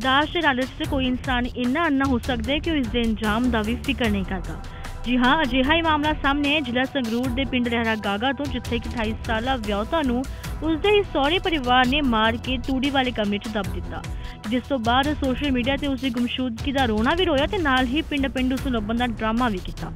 ਦਾਸ਼ ਦੇ ਲਾਲਚ 'ਚ ਕੋਈ ਇਨਸਾਨ ਇੰਨਾ ਅੰਨਾ ਹੋ ਸਕਦਾ ਹੈ ਕਿ ਉਹ ਇਸ ਦੇ ਅੰਜਾਮ ਦਾ ਵੀ ਫਿਕਰ ਨਹੀਂ ਕਰਦਾ। ਜੀ ਹਾਂ, ਅਜਿਹਾ ਹੀ ਮਾਮਲਾ ਸਾਹਮਣੇ ਹੈ ਜ਼ਿਲ੍ਹਾ ਸੰਗਰੂਰ ਦੇ ਪਿੰਡ ਲਹਿਰਾ ਗਾਗਾ ਤੋਂ, ਜਿੱਥੇ ਕਿ 28 ਸਾਲਾ ਵਿਆਹੁਤਾ ਨੂੰ ਉਸਦੇ ਹੀ ਸਹੁਰੇ ਪਰਿਵਾਰ ਨੇ ਮਾਰ ਕੇ ਤੂੜੀ ਵਾਲੇ ਕਮਰੇ 'ਚ ਦੱਬ ਦਿੱਤਾ। ਜਿਸ ਤੋਂ ਬਾਅਦ ਸੋਸ਼ਲ ਮੀਡੀਆ ਤੇ ਉਸ ਦੀ ਗੁੰਮਸ਼ੁਦਗੀ ਦਾ ਰੋਣਾ ਵੀ ਰੋਇਆ ਤੇ ਨਾਲ ਹੀ ਪਿੰਡ-ਪਿੰਡ ਉਸ ਨੂੰ ਲੱਭਣ ਦਾ ਡਰਾਮਾ ਵੀ ਕੀਤਾ।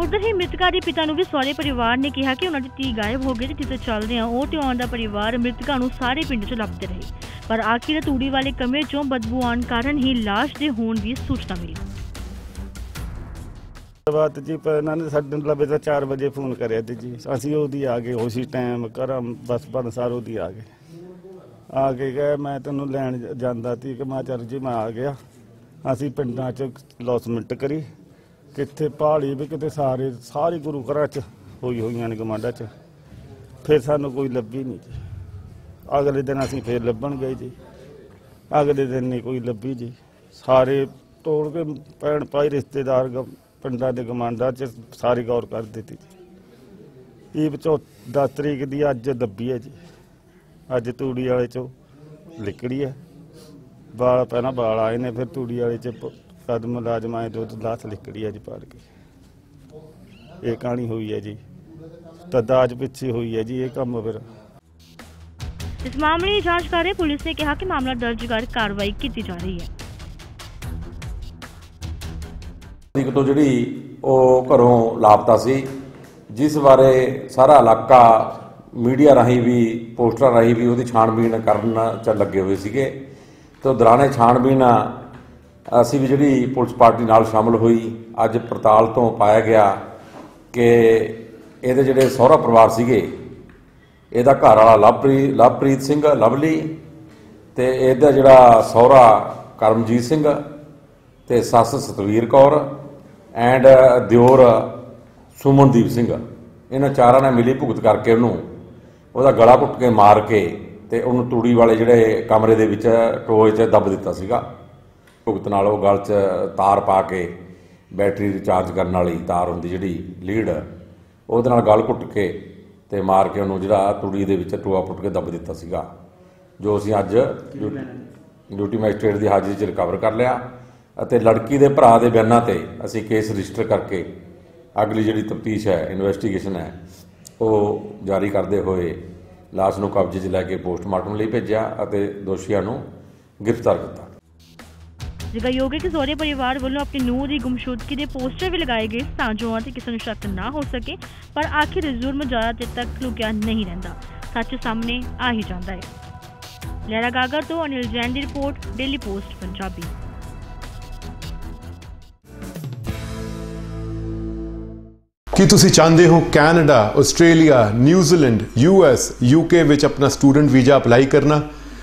ਉਧਰ ਹੀ ਮ੍ਰਿਤਕਾ ਦੇ ਪਿਤਾ ਨੂੰ ਵੀ ਸਹੁਰੇ ਪਰਿਵਾਰ ਨੇ ਕਿਹਾ ਕਿ ਉਹਨਾਂ ਦੀ ਧੀ ਗਾਇਬ ਹੋ ਗਈ ਤੇ ਜਿੱਥੇ ਚੱਲਦੇ ਆ, ਉਹ ਤੇ ਆਉਣ ਦਾ ਪਰਿਵਾਰ ਮ੍ਰਿਤਕਾ ਨੂੰ ਸਾਰੇ ਪਿੰਡ 'ਚ ਲੱਭਦੇ ਰਹੇ। ਪਰ ਆਖਿਰ ਤੂੜੀ ਵਾਲੇ ਕਮਰੇ 'ਚੋਂ ਬਦਬੂ ਆਉਣ ਕਾਰਨ ਹੀ ਲਾਸ਼ ਦੇ ਹੋਣ ਦੀ ਸੂਚਨਾ ਮਿਲੀ। ਬਾਤ ਜੀ, ਪਰ ਇਹਨਾਂ ਨੇ ਸਾਡੇ ਨੂੰ ਲੱਭੇ ਤਾਂ 4 ਵਜੇ ਫੋਨ ਕਰਿਆ ਤੇ ਜੀ। ਅਸੀਂ ਉਹਦੀ ਆ ਗਏ ਉਸੇ ਟਾਈਮ ਘਰਾਂ, ਬਸ ਬਨਸਾਰ ਉਹਦੀ ਆ ਗਏ। ਆ ਕੇ ਗਏ ਮੈਂ ਤੈਨੂੰ ਲੈਣ ਜਾਂਦਾ ਸੀ ਕਿ ਮੈਂ ਜੀ, ਮੈਂ ਆ ਗਿਆ। ਅਸੀਂ ਪਿੰਡਾਂ 'ਚ ਲੌਸਮੈਂਟ ਕਰੀ। ਕਿੱਥੇ ਪਹਾੜੀ ਵੀ ਕਿਤੇ ਸਾਰੇ ਸਾਰੇ ਗੁਰੂ ਘਰਾਂ 'ਚ ਹੋਈ ਹੋਈਆਂ ਨੇ ਗਮਾਂਡਾ 'ਚ। ਫਿਰ ਸਾਨੂੰ ਕੋਈ ਲੱਭੀ ਨਹੀਂ ਜੀ। ਅਗਲੇ ਦਿਨ ਅਸੀਂ ਫਿਰ ਲੱਭਣ ਗਏ ਜੀ। ਅਗਲੇ ਦਿਨ ਨਹੀਂ ਕੋਈ ਲੱਭੀ ਜੀ। ਸਾਰੇ ਤੋੜ ਕੇ ਭੈਣ ਭਾਈ ਰਿਸ਼ਤੇਦਾਰ ਗ- ਪਿੰਡਾਂ ਦੇ ਗਮਾਂਡਾਂ 'ਚ ਸਾਰੀ ਗੌਰ ਕਰ ਦਿੱਤੀ ਜੀ। ਇਹ ਵਿੱਚੋਂ 10 ਤਰੀਕ ਦੀ ਅੱਜ ਦੱਬੀ ਹੈ ਜੀ। ਅੱਜ ਤੂੜੀ ਵਾਲੇ 'ਚੋਂ ਲਿਕੜੀ ਹੈ। ਵਾਲ ਪਹਿਲਾਂ ਵਾਲ ਆਏ ਨੇ, ਫਿਰ ਤੂੜੀ ਵਾਲੇ 'ਚ ਪ- ਕਦਮ ਮੁਲਾਜ਼ਮ ਆਏ ਤੋਂ ਲਾਸ ਲਿਕੜੀ ਹੈ ਜੀ ਪਾੜ ਕੇ। ਇਹ ਕਹਾਣੀ ਹੋਈ ਹੈ ਜੀ। ਤਾਂ ਦਾਜ ਪਿੱਛੇ ਹੋਈ ਹੈ ਜੀ ਇਹ ਕੰਮ ਫਿਰ। ਇਸ ਮਾਮਲੇ ਦੀ ਜਾਂਚ ਕਰ ਰਹੀ ਪੁਲਿਸ ਨੇ ਕਿਹਾ ਕਿ ਮਾਮਲਾ ਦਰਜ ਕਰ ਕਾਰਵਾਈ ਕੀਤੀ ਜਾ ਰਹੀ ਹੈ। ਤਰੀਕ ਤੋਂ ਜਿਹੜੀ ਉਹ ਘਰੋਂ ਲਾਪਤਾ ਸੀ ਜਿਸ ਬਾਰੇ ਸਾਰਾ ਇਲਾਕਾ ਮੀਡੀਆ ਰਾਹੀਂ ਵੀ ਪੋਸਟਰਾਂ ਰਾਹੀਂ ਵੀ ਉਹਦੀ ਛਾਣਬੀਣ ਕਰਨ ਚ ਲੱਗੇ ਹੋਏ ਸੀਗੇ। ਤੇ ਦੌਰਾਨੇ ਛਾਣਬੀਣ ਅਸੀਂ ਵੀ ਜਿਹੜੀ ਪੁਲਿਸ ਪਾਰਟੀ ਨਾਲ ਸ਼ਾਮਲ ਹੋਈ, ਅੱਜ ਪੜਤਾਲ ਤੋਂ ਪਾਇਆ ਗਿਆ ਕਿ ਇਹਦੇ ਜਿਹੜੇ ਸਹੁਰਾ ਪਰਿਵਾਰ ਸੀਗੇ, ਇਹਦਾ ਘਰ ਵਾਲਾ ਲਵਪ੍ਰੀਤ ਲਵਪ੍ਰੀਤ ਸਿੰਘ, ਲਵਲੀ ਤੇ ਇਹਦਾ ਜਿਹੜਾ ਸਹੁਰਾ ਕਰਮਜੀਤ ਸਿੰਘ ਤੇ ਸੱਸ ਸਤਵੀਰ ਕੌਰ ਐਂਡ ਦਿਓਰ ਸੁਮਨਦੀਪ ਸਿੰਘ। ਇਹਨਾਂ ਚਾਰਾਂ ਨੇ ਮਿਲੀ ਭੁਗਤ ਕਰਕੇ ਉਹਨੂੰ, ਉਹਦਾ ਗਲਾ ਘੁੱਟ ਕੇ ਮਾਰ ਕੇ ਤੇ ਉਹਨੂੰ ਤੂੜੀ ਵਾਲੇ ਜਿਹੜੇ ਕਮਰੇ ਦੇ ਵਿੱਚ ਟੋਏ 'ਚ ਦੱਬ ਦਿੱਤਾ ਸੀਗਾ। ਭੁਗਤ ਨਾਲ ਉਹ ਗਲ 'ਚ ਤਾਰ ਪਾ ਕੇ ਬੈਟਰੀ ਰਿਚਾਰਜ ਕਰਨ ਵਾਲੀ ਤਾਰ ਹੁੰਦੀ ਜਿਹੜੀ ਲੀਡ ਉਹਦੇ ਨਾਲ ਗਲ ਘੁੱਟ ਕੇ ਤੇ ਮਾਰ ਕੇ ਉਹਨੂੰ ਜਿਹੜਾ ਤੂੜੀ ਦੇ ਵਿੱਚ ਟੋਆ ਪੁੱਟ ਕੇ ਦੱਬ ਦਿੱਤਾ ਸੀਗਾ। ਜੋ ਅਸੀਂ ਅੱਜ ਡਿਊਟੀ ਮੈਜਿਸਟ੍ਰੇਟ ਦੀ ਹਾਜ਼ਰੀ 'ਚ ਰਿਕਵਰ ਕਰ ਲਿਆ ਅਤੇ ਲੜਕੀ ਦੇ ਭਰਾ ਦੇ ਬਿਆਨਾਂ ਤੇ ਅਸੀਂ ਕੇਸ ਰਜਿਸਟਰ ਕਰਕੇ ਅਗਲੀ ਜਿਹੜੀ ਤਫਤੀਸ਼ ਹੈ ਇਨਵੈਸਟੀਗੇਸ਼ਨ ਹੈ ਉਹ ਜਾਰੀ ਕਰਦੇ ਹੋਏ ਲਾਸ਼ ਨੂੰ ਕਬਜ਼ੇ 'ਚ ਲੈ ਕੇ ਪੋਸਟਮਾਰਟਮ ਲਈ ਭੇਜਿਆ ਅਤੇ ਦੋਸ਼ੀਆਂ ਨੂੰ ਗ੍ਰਿਫਤਾਰ ਕੀਤਾ। ਜ਼ਿਕਰਯੋਗ ਹੈ ਕਿ ਸਹੁਰੇ ਪਰਿਵਾਰ ਵੱਲੋਂ ਆਪਣੀ ਨੂੰਹ ਦੀ ਗੁੰਮਸ਼ੁਦਗੀ ਦੇ ਪੋਸਟਰ ਵੀ ਲਗਾਏ ਗਏ ਤਾਂ ਜੋ ਉਹਨਾਂ ਕਿਸੇ ਨੂੰ ਸ਼ੱਕ ਨਾ ਹੋ ਸਕੇ, ਪਰ ਆਖਿਰ ਜ਼ੁਰਮ ਜ਼ਿਆਦਾ ਦੇਰ ਤੱਕ ਲੁਕਿਆ ਨਹੀਂ ਰਹਿੰਦਾ। ਸੱਚ ਸਾਹਮਣੇ ਆ ਹੀ ਜਾਂਦਾ ਹੈ। ਲਹਿਰਾ ਗਾਗਰ ਤੋਂ ਅਨਿਲ ਜੈਨ ਦੀ ਰਿਪੋਰਟ, ਡੇਲੀ ਪੋਸਟ, ਪੰਜਾਬੀ। ਕੀ ਤੁਸੀਂ ਚਾਹੁੰਦੇ ਹੋ Canada, Australia, New Zealand US UK ਵਿੱਚ ਆਪਣਾ ਸਟੂਡੈਂਟ ਵੀਜ਼ਾ ਅਪਲਾਈ ਕਰਨਾ?